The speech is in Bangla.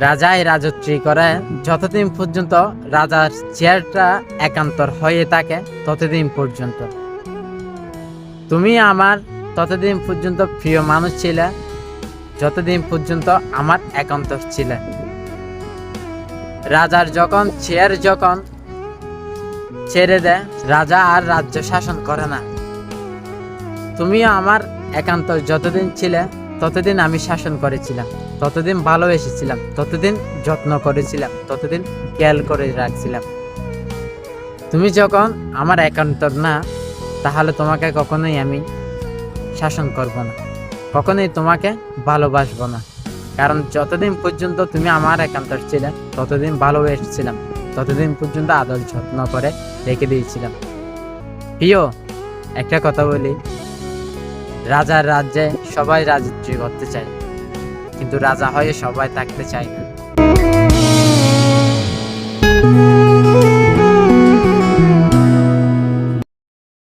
রাজাই রাজত্রী করে। যতদিন পর্যন্ত রাজার চেয়ারটা একান্তর হয়ে থাকে, ততদিন পর্যন্ত। তুমি আমার ততদিন পর্যন্ত প্রিয় মানুষ ছিলে, যতদিন পর্যন্ত আমার একান্তর ছিলে। রাজার যখন চেয়ার যখন ছেড়ে দেয়, রাজা আর রাজ্য শাসন করে না। তুমিও আমার একান্ত যতদিন ছিলে ততদিন আমি শাসন করেছিলাম, ততদিন ভালোবেসেছিলাম ততদিন যত্ন করেছিলাম, ততদিন খেয়াল করে রাখছিলাম। তুমি যখন আমার একান্তর না, তাহলে তোমাকে কখনোই আমি শাসন করব না, কখনোই তোমাকে ভালোবাসবো না। কারণ যতদিন পর্যন্ত তুমি আমার একান্তর ছিলে, ততদিন ভালোবেসেছিলাম ততদিন পর্যন্ত আদর যত্ন করে রেখে দিয়েছিলাম। প্রিয়, একটা কথা বলি রাজার রাজ্যে সবাই রাজত্ব করতে চায়। কিন্তু রাজা হয়ে সবাই থাকতে চায় না।